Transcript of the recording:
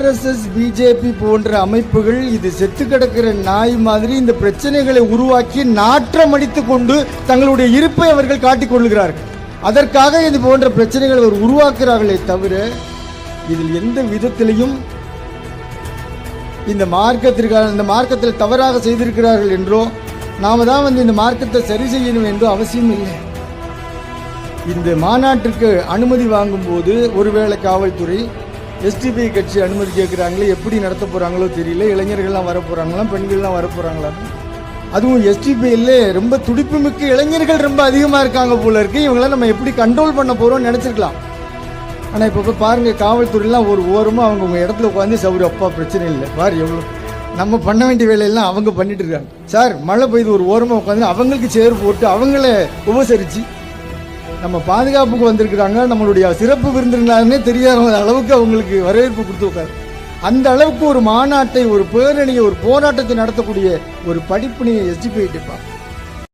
RSS BJP போன்ற அமைப்புகள் இது செத்து கிடக்கிற நாய் மாதிரி இந்த பிரச்சனைகளை உருவாக்கி நாற்றம் அடித்துக் கொண்டு தங்களுடைய இருப்பை அவர்கள் காட்டிக் கொள்கிறார்கள். அதற்காக இது போன்ற பிரச்சனைகளை அவர் உருவாக்குறார்களே தவிர இதில் எந்த விதத்திலையும் இந்த மார்க்கத்திற்கான இந்த மார்க்கத்தில் தவறாக செய்திருக்கிறார்கள் என்றோ நாம தான் வந்து இந்த மார்க்கத்தை சரி செய்யணும் என்றோ அவசியம் இல்லை. இந்த மாநாட்டிற்கு அனுமதி வாங்கும்போது ஒருவேளை காவல்துறை எஸ்டிபி கட்சி அனுமதி கேட்குறாங்களே எப்படி நடத்த போகிறாங்களோ தெரியல. இளைஞர்கள்லாம் வர போகிறாங்களா பெண்கள்லாம் வர போகிறாங்களா அதுவும் எஸ்டிபியில் ரொம்ப துடிப்புமிக்க இளைஞர்கள் ரொம்ப அதிகமாக இருக்காங்க போல இருக்கு. இவங்களாம் நம்ம எப்படி கண்ட்ரோல் பண்ண போகிறோம்னு நினச்சிருக்கலாம். ஆனால் இப்போ பாருங்கள் காவல்துறையெல்லாம் ஒரு ஓரமாக அவங்க உங்கள் இடத்துல உட்காந்து சவுரி அப்பா பிரச்சனை இல்லை. பாரு எவ்வளோ நம்ம பண்ண வேண்டிய வேலையெல்லாம் அவங்க பண்ணிட்டு இருக்காங்க. சார் மழை பெய்து ஒரு ஓரமாக உட்காந்து அவங்களுக்கு சேர் போட்டு அவங்கள உபசரித்து நம்ம பாதுகாப்புக்கு வந்திருக்கிறாங்க. நம்மளுடைய சிறப்பு விருந்தினர்னே தெரியாத அளவுக்கு அவங்களுக்கு வரவேற்பு கொடுத்து உட்காரு அந்த அளவுக்கு ஒரு மாநாட்டை ஒரு பேரணியை ஒரு போராட்டத்தை நடத்தக்கூடிய ஒரு படிப்பினையை எஸ்டிபி